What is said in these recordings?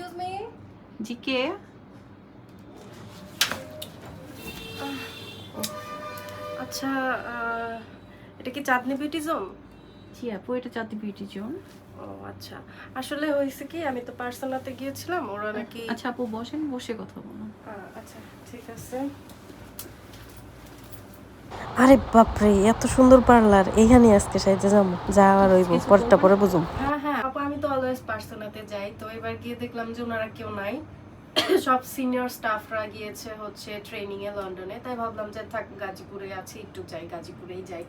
Excuse me জি কে আচ্ছা এটা কি চাঁদনি বিউটি জোন জি আপু এটা চাঁদি বিউটি জোন ও আচ্ছা আসলে হয়েছে কি আমি তো পার্সোনাতে গিয়েছিলাম ওরা নাকি আচ্ছা আপু বসেন বসে কথা বলুন আচ্ছা ঠিক আছে আরে বাপরে এত সুন্দর পার্লার। এইখানে আজকে সাইজে যাব। যা আর ওই পরটা? পরে বুঝুম হ্যাঁ হ্যাঁ আপু আমি তো অলওয়েজ পার্সোনাতে যাই। তো এবার গিয়ে দেখলাম যে ওনারা কেউ নাই। সব সিনিয়র স্টাফরা গিয়েছে হচ্ছে ট্রেনিং এ লন্ডনে। তাই ভাবলাম যে থাক গাজীপুরে আছি একটু যাই গাজীপুরেই যাই।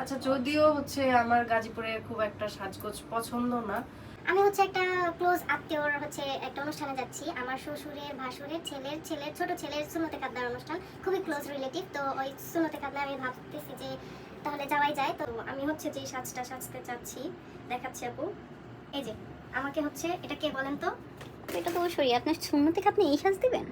আচ্ছা যদিও হচ্ছে আমার গাজীপুরে খুব একটা সাজগোজ পছন্দ না। আমি হচ্ছে একটা ক্লোজ আত্মীয়র হচ্ছে একটা অনুষ্ঠানে যাচ্ছি। আমার শ্বশুরের ভাসুরের ছেলের ছেলের ছোট ছেলের সুনতে কাবদার অনুষ্ঠান। খুবই ক্লোজ রিলেটিভ তো ওই সুনতে কাবদা আমি ভাবতেছি যে তাহলে যাওয়াই যায়। তো আমি হচ্ছে যে সাজটা সাজতে চাচ্ছি দেখাচ্ছি আপু। এই যে। আমাকে হচ্ছে, এটা কে বলেন তো? এটা তো অবশ্যই। আপনার সুন্নতিকে আপনি এই সাজ দিবেন?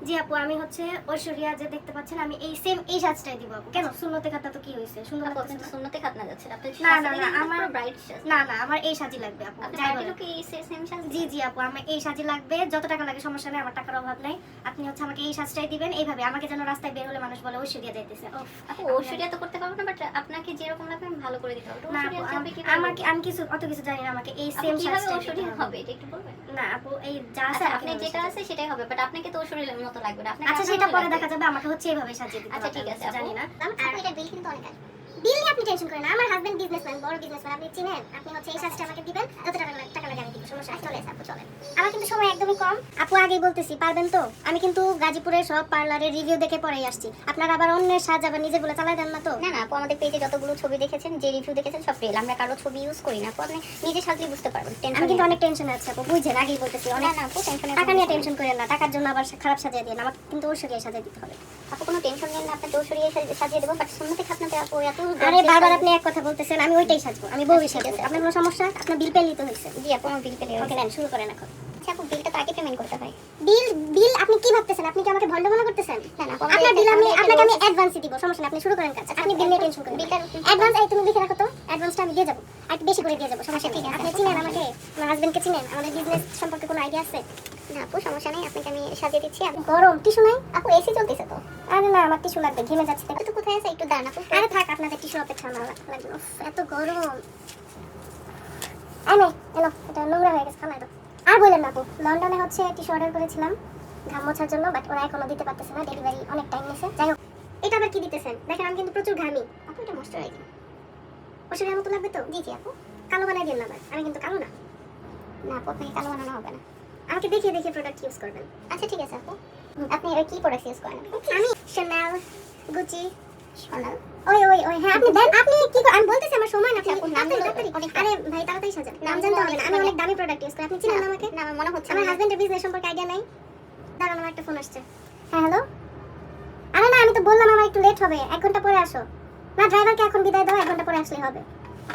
জি আপু আমি হচ্ছে ঐশ্বরিয়া যে দেখতে পাচ্ছেন আমি এই সেম এই সাজটাই দিব আপু। কেন? সুন্নতে কাবদা তো কি হয়েছে সুন্দর আপু আপনি লাগতেছে তো না? সুন্নতে খাতনা যাচ্ছেন আপনি না, না, না, আমার- ব্রাইট সাজ। না না আমার এই সাজই লাগবে আপু যাই বলেন। লোকে এই সেম সাজ জি জি আপু আমার এই সাজই লাগবে। যত টাকা লাগে সমস্যা নেই আমার টাকার অভাব নাই। আপনি হচ্ছে আমাকে এই সাজটাই দিবেন। এইভাবে আমাকে যেন রাস্তায় বের হলে মানুষ বলে ঐশ্বরিয়া যাইতেছে। উফ, আপু ঐশ্বরিয়া তো করতে পারব না বাট আপনাকে যেরকম লাগবে আমি ভালো করে দিতে পারব। কি আমাকে আমি কিছু অত কিছু জানি না আমাকে এই সেম সাজটাই দিতে হবে? এটা একটু বলবেন? না আপু এই যা আছে আচ্ছা আপনি যেটা আছে সেটাই হবে বাট আপনাকে তো শরীরের মতো লাগবে না। আচ্ছা সেটা পরে দেখা যাবে আমাকে হচ্ছে এইভাবে সাজিয়ে দিতে আচ্ছা, ঠিক আছে, জানি না। আর এটা বিল কিন্তু অনেক আসবে। বিল নিয়ে আপনি টেনশন করেন আমার হাজবেন্ড বিজনেসম্যান বড় বিজনেসম্যান আপনি চিনেন? আপনি হচ্ছে এই সাজটা আমাকে দিবেন। টাকা টাকা লাগে আমি দিব সমস্যা। চলে আসে আপু চলে আমার কিন্তু সময় একদমই কম। আপু আগেই বলতেছি পারবেন তো? আমি কিন্তু গাজীপুরের সব পার্লারের রিভিউ দেখে পরেই আসছি। আপনারা আবার অন্যের সাজ আবার নিজে বলে চালাই দেন না তো? না না আপু আমাদের পেজে যতগুলো ছবি দেখেছেন যে রিভিউ দেখেছেন সব রিয়েল আমরা কারও ছবি ইউজ করি না আপু আপনি নিজে সাজলে বুঝতে পারবেন। আমি টেনশন কিন্তু অনেক টেনশনে আছি আপু বুঝছেন? আগেই বলতেছি অনেক না আপু টেনশনের টাকা নিয়ে টেনশন করেন না টাকার জন্য আবার খারাপ সাজিয়ে দিয়ে আমাকে কিন্তু ঐশ্বরিয়া সাজিয়ে দিতে হবে। আপু কোনো টেনশন নেন না আপনার দোষরিয়ে সাজিয়ে দেবো বাট সুন্নতে খাতনাতে আপু এত আরে বারবার আপনি এক কথা বলতেছেন আমি ওইটাই সাজবো আমি বউ আপনার কোনো সমস্যা? আপনার বিল পে নিতে হয়েছে। জি আপু আমার বিল পেলে ওকে নেন শুরু করেন এখন। আচ্ছা আপু বিলটা তো আগে পেমেন্ট করতে হয়। বিল বিল আপনি কি ভাবতেছেন? আপনি কি আমাকে ভন্ড মনে করতেছেন? না না আপনার বিল আমি আপনাকে আমি অ্যাডভান্স দিব সমস্যা নেই আপনি শুরু করেন কাজ। আপনি বিল নিয়ে টেনশন করেন বিলটার অ্যাডভান্স এই তুমি লিখে রাখো তো অ্যাডভান্সটা আমি দিয়ে যাব। আর বেশি করে দিয়ে যাব সমস্যা ঠিক আছে। আপনি চিনেন আমাকে? আমার হাজবেন্ডকে চিনেন? আমাদের বিজনেস সম্পর্কে কোনো আইডিয়া আছে? না আপু সমস্যা নেই আপনাকে আমি সাজিয়ে দিচ্ছি। আপু গরম টিস্যু নাই আপু এসি চলতেছে তো। আরে না আমার টিস্যু লাগবে ঘেমে যাচ্ছে তো। কোথায় আছে? একটু দাঁড়ান আরে থাক আপনাদের টিস্যু অপেক্ষা আমার লাগবে উফ, এত গরম। আরে এলো এটা নোংরা হয়ে গেছে ফালাই দাও। আর বললেন না আপু লন্ডনে হচ্ছে টিস্যু অর্ডার করেছিলাম ঘাম মোছার জন্য বাট ওরা এখনও দিতে পারতেছে না ডেলিভারি অনেক টাইম নিয়েছে। যাই হোক এটা আবার কি দিতেছেন? দেখেন আমি কিন্তু প্রচুর ঘামি। আপু এটা ময়শ্চারাইজিং ওষুধের মতো লাগবে তো? জি জি আপু। কালো বানাই দিন না আবার আমি কিন্তু কালো না। না আপু আপনাকে কালো বানানো হবে না। আমাকে দেখিয়ে দেখিয়ে প্রোডাক্ট ইউজ করবেন। আচ্ছা ঠিক আছে আপু। আপনি এর কি প্রোডাক্ট ইউজ করেন? আমি গুচি ওই ওই ওই হ্যাঁ আপনি দেন। আপনি কি আমি বলতেছি আমার সময় না আপনি তাড়াতাড়ি অনেক- আরে ভাই তাড়াতাড়ি সাজান। নাম জানতে হবে না। আমি অনেক দামি প্রোডাক্ট ইউজ করি। আপনি চিনেন আমাকে? না আমার মনে হচ্ছে আমার হাজবেন্ডের বিজনেস সম্পর্কে আইডিয়া নাই। দাঁড়ান আমার একটা ফোন আসছে। হ্যাঁ হ্যালো আরে না আমি তো বললাম আমার একটু লেট হবে। এক ঘণ্টা পরে আসো। না ড্রাইভারকে এখন বিদায় দাও এক ঘণ্টা পরে আসলে হবে।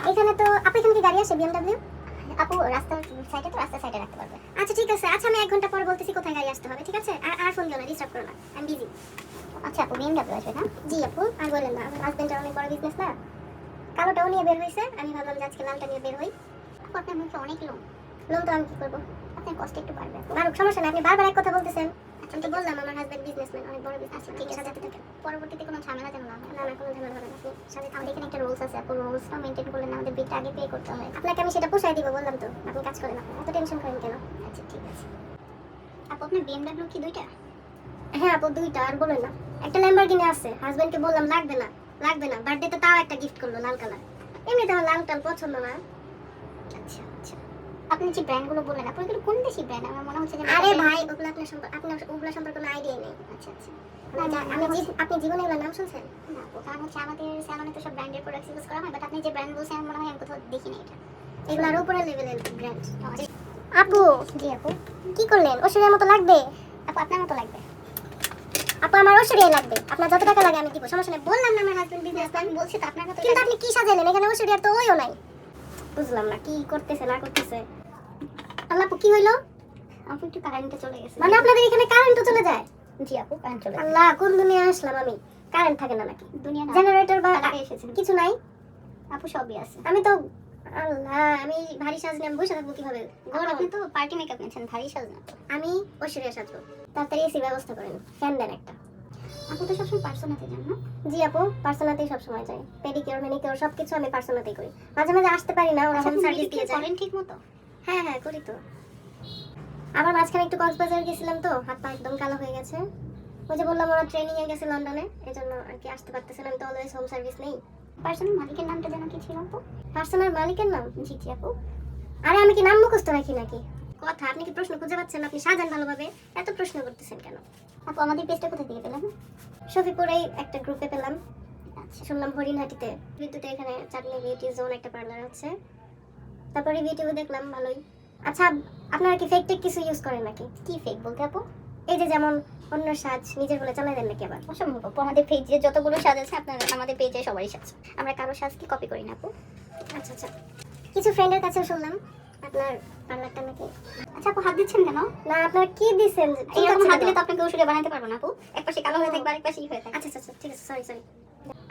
এখানে তো আপনি এখানে কি গাড়ি আছে বিএমডব্লিউ আপু রাস্তার সাইডে তো রাস্তার সাইডে রাখতে পারবে। আচ্ছা ঠিক আছে। আচ্ছা আমি এক ঘণ্টা পরে বলতেছি কোথায় গাড়ি আসতে হবে ঠিক আছে? আর আর ফোন দিও না ডিস্টার্ব করো না। আমি বিজি আচ্ছা আপু বিএমডব্লিউ আসবে না? জি আপু আর বললেন না আমার হাজবেন্ডের অনেক বড় বিজনেস না। কালোটাও নিয়ে বের হয়েছে আমি ভাবলাম যে আজকে লালটা নিয়ে বের হই। আপু আপনার মুখে অনেক লোম লোন তো আমি কি করব? আপনার কষ্ট একটু বাড়বে। বারুক সমস্যা নেই আপনি বারবার এক কথা বলতেছেন। আমি তো বললাম আমার হাজবেন্ড বিজনেসম্যান অনেক বড় বিজনেস আচ্ছা, ঠিক আছে। পরবর্তীতে কোনো ঝামেলা যেন না না না, কোনো ঝামেলা হবে না। সাজাতে আমাদের এখানে একটা রুলস আছে, আপু রুলসটা মেনটেন করলে আমাদের বিলটা আগে পে করতে হয়। আপনাকে আমি সেটা পোষায় দিব, বললাম তো। আপনি কাজ করেন, আপনি এত টেনশন করেন কেন? আচ্ছা ঠিক আছে। আপু, আপনার বিএমডব্লিউ কি দুইটা? হ্যাঁ আপু, দুইটা, আর বলেন না। একটা ল্যাম্বরগিনি আছে হাজবেন্ডকে বললাম লাগবে না লাগবে না। বার্থডে বার্থডেতে তাও একটা গিফট করল লাল কালার। এমনিতে আমার লাল টাল পছন্দ না। আপনি যে ব্র্যান্ডগুলো বললেন আপু এগুলো কোন দেশি ব্র্যান্ড আমার মনে হচ্ছে যে আরে ভাই ওগুলো আপনার সম্পর্কে আপনার ওগুলো সম্পর্কে কোনো আইডিয়া নেই। আচ্ছা আচ্ছা। আমি জীব- আপনি জীবনে এগুলোর নাম শুনছেন? না কারণ হচ্ছে আমাদের স্যালনে তো সব ব্র্যান্ডের প্রোডাক্টস ইউজ করা হয় বাট আপনি যে ব্র্যান্ড বলছেন মনে হয় আমি কোথাও দেখিনি এটা। এগুলো আরও উপরের লেভেলের ব্র্যান্ড আচ্ছা, আপু! জি আপু। কি করলেন? ঐশ্বরিয়ার মতো লাগবে? আপু আপনার মতো লাগবে। আপু আমার ঐশ্বরিয়া লাগবে। আপনার যত টাকা লাগে আমি দিব সমস্যা নেই। বললাম না আমার হাজবেন্ড বিজনেস আমি বলছি তো আপনার মতো কিন্তু আপনি কি সাজালেন? এখানে ঐশ্বরিয়ার তো ওইও নাই। বুঝলাম না কি করতেছে না করতেছে। আল্লাহ কি হইল? আপু একটু কারেন্টে চলে গেছে। মানে আপনাদের এখানে কারেন্টও চলে যায়? জি আপু কারেন্ট চলে আল্লাহ কোন দুনিয়া আসলাম আমি? কারেন্ট থাকে না নাকি? দুনিয়া জেনারেটর বা এসেছে কিছু নাই? আপু সবই আছে। আমি তো আল্লাহ আমি ভারী সাজলে আমি বসে থাকব কীভাবে? গরম। আপনি তো পার্টি মেকআপ নিয়েছেন ভারী সাজ না আমি ঐশ্বরিয়া সাজবো তাড়াতাড়ি এসির ব্যবস্থা করেন ফ্যান দেন একটা। আপনি তো সবসময় পার্সোনাতে যান না? জি আপু পার্সোনাতেই সবসময় যাই পেডিকিওর ম্যানিকিওর সব কিছু আমি পার্সোনাতেই করি। মাঝে মাঝে আসতে পারি না ওরা আচ্ছা, হোম সার্ভিস দিয়ে যায়। ঠিক মতো হ্যাঁ হ্যাঁ করি তো। আবার মাঝখানে একটু কক্সবাজার গেছিলাম তো হাত পা একদম কালো হয়ে গেছে। ওই যে বললাম ওরা ট্রেনিং এ গেছে লন্ডনে এজন্য আর কি আসতে পারতেছিলাম তো অলওয়েজ হোম সার্ভিস নেই। পার্সোনাল মালিকের নামটা যেন কি ছিল আপু? পার্সোনাল মালিকের নাম? জি জি আপু। আরে আমি কি নাম মুখস্থ রাখি নাকি? কথা আপনি কি প্রশ্ন খুঁজে পাচ্ছেন? আপনি সাজান ভালোভাবে। এত প্রশ্ন করতেছেন কেন? আপু আমাদের পেজটা কোথা থেকে পেলেন? শফিপুরেই একটা গ্রুপে পেলাম। আচ্ছা। শুনলাম হরিণহাটিতে। বিদ্যুতে এখানে চাটনি বিউটি জোন একটা পার্লার আছে। তারপরে ভিডিও দেখলাম ভালোই। আচ্ছা আপনারা কি ফেক টেক কিছু ইউজ করেন নাকি? কি ফেক বলতে আপু? এই যে যেমন অন্য সাজ নিজের বলে চালাই দেন নাকি আবার? অসম্ভব আপু আমাদের পেজে যতগুলো সাজ আছে আপনার আমাদের পেজে সবারই সাজ। আমরা কারও সাজ কি কপি করি না আপু? আচ্ছা আচ্ছা। কিছু ফ্রেন্ডের কাছেও শুনলাম আপনার পার্লারটা নাকি? আচ্ছা আপু হাত দিচ্ছেন কেন? না আপনারা কি দিছেন? এইরকম হাত দিলে তো আপনাকে ওষুধে বানাতে পারব না আপু। এক পাশে কালো হয়ে থাকবে আরেক পাশে ই হয়ে থাকবে। আচ্ছা আচ্ছা আচ্ছা, ঠিক আছে সরি সরি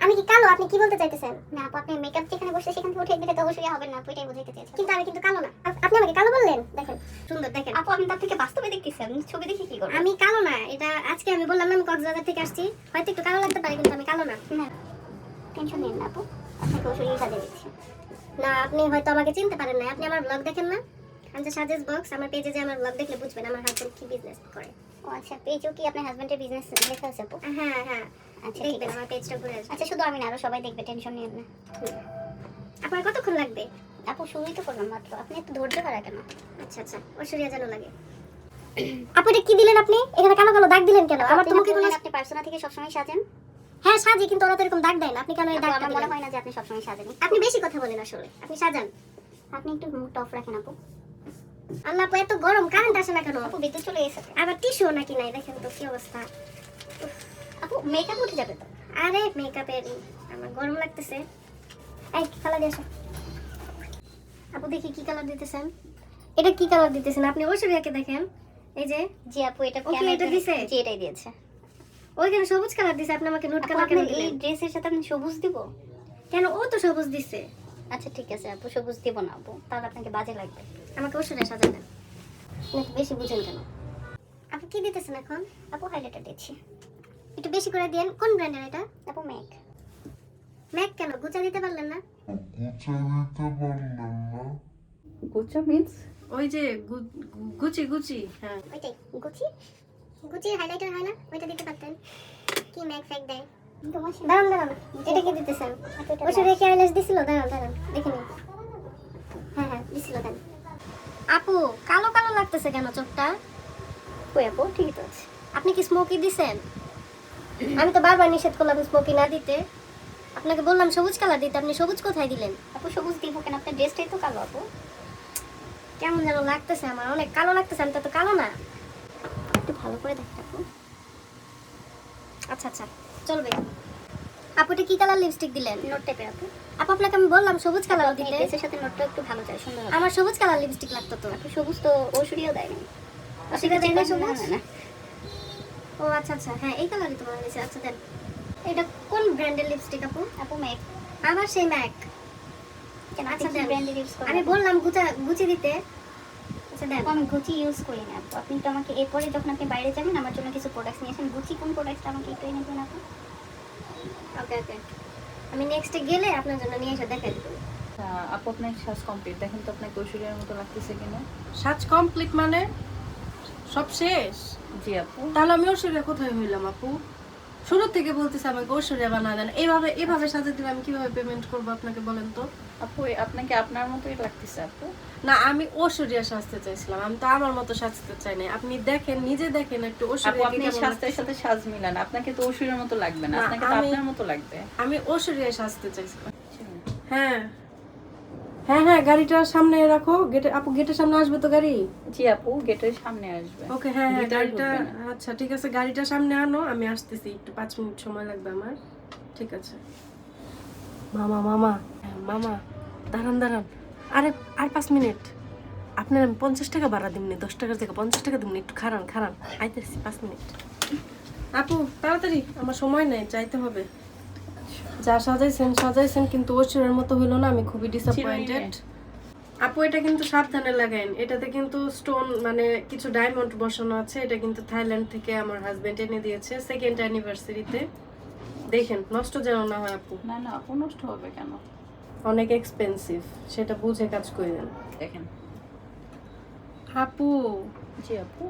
আমি কি কালো? আপনি কি বলতে চাইতেছেন? না আপু আপনি মেকআপ বসে সেখান থেকে উঠে দিলে তো অবশ্যই হবে না এটাই বুঝাইতে চেয়েছি। কিন্তু আমি কিন্তু কালো না। আপনি আমাকে কালো বললেন? দেখেন। সুন্দর দেখেন। আপু আমি তার থেকে বাস্তবে দেখতেছি আমি ছবি দেখে কি করব? আমি কালো না এটা আজকে আমি বললাম না আমি কক্সবাজার থেকে আসছি। হয়তো একটু কালো লাগতে পারে কিন্তু আমি কালো না। না টেনশন নিন না আপু। আপনাকে ওষুধই সাজিয়ে দিচ্ছি। না আপনি হয়তো আমাকে চিনতে পারেন না আপনি আমার ব্লগ দেখেন না? আমি সাজেস বক্স আমার পেজে যে আমার ব্লগ দেখলে বুঝবেন আমার হাজবেন্ড কি বিজনেস করে। ও আচ্ছা পেজও কি আপনার হাজবেন্ডের বিজনেস লেখা আছে আপু? হ্যাঁ হ্যাঁ। আচ্ছা দেখবেন আমার পেজটা ঘুরে আচ্ছা শুধু আমি না আরও সবাই দেখবে টেনশন নিন না। আপনার কতক্ষণ লাগবে? আপু শুরুই তো করলাম মাত্র। আপনি একটু ধৈর্য হারা কেন? আচ্ছা আচ্ছা ঐশ্বরিয়া যেন লাগে। আপু এটা কি দিলেন আপনি? এখানে কালো কালো দাগ দিলেন কেন? আমার তো মুখে কোনো বললেন আপনি পার্সোনা থেকে সবসময় সাজেন? হ্যাঁ সাজি কিন্তু ওরা তো এরকম দাগ দেয় না। আপনি কেন এই দাগটা আমার মনে হয় না যে আপনি সবসময় সাজেন। আপনি বেশি কথা বলেন আসলে। আপনি সাজান। আপনি একটু মুখটা অফ রাখেন আপু। আল্লাহ আপু এত গরম কারেন্ট আসে না কেন? আপু বিদ্যুৎ চলে গেছে আবার টিস্যু নাকি নাই? দেখেন তো কি অবস্থা। আপু মেকআপ উঠে যাবে তো? আরে মেকআপের আমার গরম লাগতেছে। এই কালার দিয়ে আপু দেখি কি কালার দিতেছেন। এটা কি কালার দিতেছেন? আপনি ঐশ্বরিয়াকে দেখেন। এই যে জি আপু এটা ও এটা দিছে? জি এটাই দিয়েছে। ওইখানে সবুজ কালার দিছে আপনি আমাকে নুট কালার কেন এই ড্রেসের সাথে আপনি সবুজ দিব? কেন? ও তো সবুজ দিছে। আচ্ছা ঠিক আছে আপু সবুজ দিব না আপু তাহলে আপনাকে বাজে লাগবে। আমাকে ঐশ্বরিয়া সাজান দেন বেশি বুঝেন কেন? আপু কি দিতেছেন এখন? আপু হাইলাইটার দিচ্ছি। একটু বেশি করে দিয়েন কোন ব্র্যান্ডের এটা? আপু মেক ম্যাক কেন? গুচা দিতে পারলেন না? গুছা দিতে পারলেন না। মিন্স ওই যে গুচি গুচি হ্যাঁ। ওইটাই গুচি? গুচির হাইলাইটার হয় না? ওইটা দিতে পারতেন। কি ম্যাক ফ্যাক দেয়? দাঁড়ান দাঁড়ান। এটা কি দিতেছেন দিছিল দাঁড়ান দাঁড়ান দেখে নিন। হ্যাঁ হ্যাঁ দিছিল দেন আপু কালো কালো লাগতেছে কেন চোখটা? কই আপু ঠিকই তো আছে। আপনি কি স্মোকি দিছেন? আমি তো বারবার নিষেধ করলাম স্মোকি না দিতে। আপনাকে বললাম সবুজ কালার দিতে আপনি সবুজ কোথায় দিলেন? আপু সবুজ দিব কেন? আপনার ড্রেসটাই তো কালো আপু। কেমন যেন লাগতেছে আমার অনেক কালো লাগতেছে আমি তো কালো না। একটু ভালো করে দেখতে আপু। আচ্ছা আচ্ছা চলবে আপু এটা কি কালার লিপস্টিক দিলেন? নোট টাইপের আপু। আপু আপনাকে আমি বললাম সবুজ কালার দিতে। ড্রেসের সাথে নোটটা একটু ভালো যায় সুন্দর আমার সবুজ কালার লিপস্টিক লাগতো তো। আপু সবুজ তো ঔষধিও দেয় না। সেটা দেয় না সবুজ? ও আচ্ছা আচ্ছা হ্যাঁ এই কালারই তোমার আচ্ছা দেন। এটা কোন ব্র্যান্ডের লিপস্টিক আপু? আপু মেক আমার সেই ম্যাক। কেন? আচ্ছা, আচ্ছা দেন। ব্র্যান্ডের ইউজ করেন আমি বললাম গুচা গুচি দিতে। আচ্ছা দেন। আমি গুচি ইউজ করি না আপু। আপনি তো আমাকে এরপরে যখন আপনি বাইরে যাবেন আমার জন্য কিছু প্রোডাক্টস নিয়ে আসেন। গুচি কোন প্রোডাক্টটা আমাকে একটু এনে দিন আপু? ওকে ওকে আমি নেক্সটে গেলে আপনার জন্য নিয়ে এসে দেখাই দেবো। আচ্ছা, আপু আপনার সাজ কমপ্লিট দেখেন তো আপনার ঐশ্বরিয়ার মতো লাগতেছে কিনা। সাজ কমপ্লিট মানে সব শেষ? জি আপু। তাহলে আমি ঐশ্বরিয়া কোথায় হইলাম আপু? শুরু থেকে বলতেছে আমাকে ঐশ্বরিয়া বানা দেন। এইভাবে এইভাবে সাজে দিলে আমি কীভাবে পেমেন্ট করব আপনাকে বলেন তো? আপু আপনাকে আপনার মতোই লাগতেছে আপু। না আমি ঐশ্বরিয়া সাজতে চাইছিলাম আমি তো আমার মতো সাজতে চাই না আপনি দেখেন নিজে দেখেন একটু ঐশ্বরিয়া আপনি স্বাস্থ্যের সাথে সাজ মিলান আপনাকে তো ঐশ্বরিয়ার মতো লাগবে না না, আপনাকে তো আপনার মতো লাগবে। আমি ঐশ্বরিয়া সাজতে চাইছিলাম। হ্যাঁ। হ্যাঁ হ্যাঁ গাড়িটা সামনে রাখো। গেটে আপু গেটের সামনে আসবে তো গাড়ি? জি আপু গেটের সামনে আসবে। ওকে হ্যাঁ হ্যাঁ গাড়িটা আচ্ছা ঠিক আছে গাড়িটা সামনে আনো আমি আসতেছি একটু পাঁচ মিনিট সময় লাগবে আমার। ঠিক আছে। মামা মামা হ্যাঁ, মামা দাঁড়ান দাঁড়ান। আরে আর পাঁচ মিনিট। আপনার আমি পঞ্চাশ টাকা ভাড়া দিমনি দশ টাকার থেকে পঞ্চাশ টাকা দিমনি একটু খারান খারান আইতেছি পাঁচ মিনিট। আপু তাড়াতাড়ি আমার সময় নেই যাইতে হবে। যা সাজাইছেন সাজাইছেন কিন্তু ঐশ্বরের মতো হইল না আমি খুবই ডিসঅ্যাপয়েন্টেড আপু এটা কিন্তু সাবধানে লাগাইন। এটাতে কিন্তু স্টোন মানে কিছু ডায়মন্ড বসানো আছে এটা কিন্তু থাইল্যান্ড থেকে আমার হাজবেন্ড এনে দিয়েছে সেকেন্ড অ্যানিভার্সারিতে দেখেন নষ্ট যেন না হয় আপু। না না আপু নষ্ট হবে কেন? অনেক এক্সপেন্সিভ সেটা বুঝে কাজ করেন। দেখেন। আপু। জি আপু।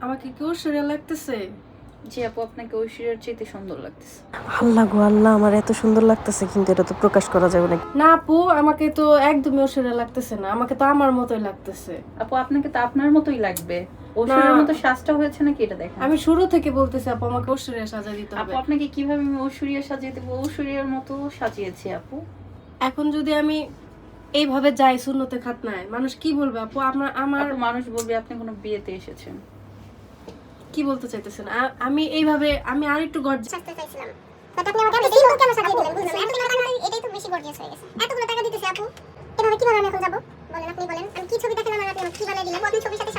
আমাকে কেউ সেরা লাগতেছে? জি আপু আপনাকে ঐশ্বরিয়ার চাইতে সুন্দর লাগতেছে। আল্লাহ গো আল্লাহ আমার এত সুন্দর লাগতেছে কিন্তু এটা তো প্রকাশ করা যাবে না না আপু আমাকে তো একদমই সেরা লাগতেছে না আমাকে তো আমার মতোই লাগতেছে। আপু আপনাকে তো আপনার মতোই লাগবে। ঐশ্বরিয়ার মতো সাজটা হয়েছে নাকি এটা দেখেন আমি শুরু থেকে বলতেছি আপু আমাকে ঐশ্বরিয়া সাজা দিতে আপু হবে। আপনাকে কীভাবে আমি ঐশ্বরিয়া সাজিয়ে দেবো? ঐশ্বরিয়ার মতো সাজিয়েছি আপু। এখন যদি আমি এইভাবে যাই শূন্যতে খাত নাই মানুষ কি বলবে আপু? আমার আমার মানুষ বলবে আপনি কোনো বিয়েতে এসেছেন। কি বলতে চাইতেছেন? আমি এইভাবে, আমি আর একটু গর্জ সাজতে চাইছিলাম। এটাই বেশি টাকা আপু আমি কি ছবি দেখেন আমার আপনি কি বানাই দিলেন? আপনি ছবির সাথে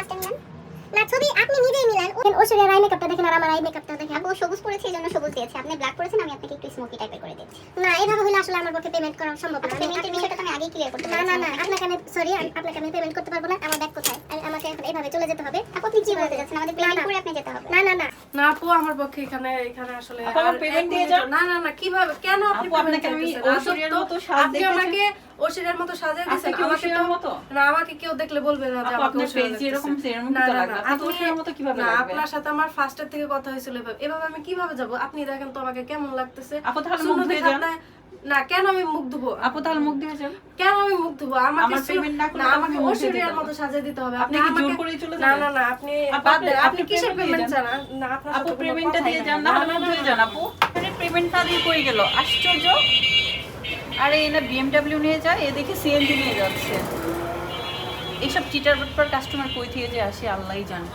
না ছবি আপনি নিজেই মিলান। ওই ঐশ্বরিয়ার আই মেকআপটা দেখেন আর আমার আই মেকআপটা দেখেন। আপু সবুজ পরেছে এই জন্য সবুজ দিয়েছে। আপনি ব্ল্যাক করেছেন আমি আপনাকে একটু স্মোকি টাইপের করে দিচ্ছি। না এইভাবে হলে আসলে আমার পক্ষে পেমেন্ট করা সম্ভব না। পেমেন্টের বিষয়টা আমি আগেই ক্লিয়ার করতে না না না আপনাকে আমি সরি আপনাকে আমি পেমেন্ট করতে পারব না। আমার ব্যাগ কোথায়? আমাকে এখন এইভাবে চলে যেতে হবে। আপু আপনি কি বলতে চাচ্ছেন? আমাদের পেমেন্ট করে আপনি যেতে হবে। না না না। না আপু আমার পক্ষে এখানে এখানে আসলে এক দিয়ে যান। না না না কীভাবে কেন আপনি আপনাকে আমি ঐশ্বরিয়ার মতো সাজ আপনি আমাকে ঐশ্বরিয়ার মতো সাজিয়ে দিয়েছেন। আমাকে তো না আমাকে কেউ দেখলে বলবে না যে আমাকে ঐশ্বরিয়া face সেরকম না তো লাগবে। আপনি ঐশ্বরিয়ার মতো কীভাবে না লাগবে? আপনার সাথে আমার ফার্স্টের থেকে কথা হয়েছিল এভাবে। এভাবে আমি কীভাবে যাব? আপনি দেখেন তো আমাকে কেমন লাগতেছে। আপু, তাহলে মুখ ধুয়ে যান। না কেন আমি মুখ ধুবো? আপু তাহলে মুখ দিয়ে যান। কেন আমি মুখ ধুবো? আমাকে আমার শুধু- না করলে আমাকে দিতে মতো সাজিয়ে দিতে হবে। আপনি কি জোর করেই চলে না যাবেন? না না আপনি আপনি- কিসের পেমেন্ট চান? না আপনার আপু পেমেন্টটা দিয়ে যান না, না না, মুখ ধুয়ে যান। আপু আরে পেমেন্ট না দিয়ে কই গেল? আশ্চর্য। আরে এনা বিএমডব্লিউ নিয়ে যায় এ দেখে সিএনজি নিয়ে যাচ্ছে। এইসব চিটার বাটপার কাস্টমার কই থেকে যে আসে আল্লাহই জানে।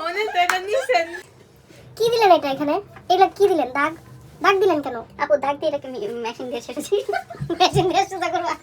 মনে কি দিলেন এটা এখানে? এটা কি দিলেন? দাগ? দাগ দিলেন কেন? আপু দাগ দিয়ে এটাকে মেশিন দিয়ে ছেড়েছি মেশিন দিয়ে সোজা করবা।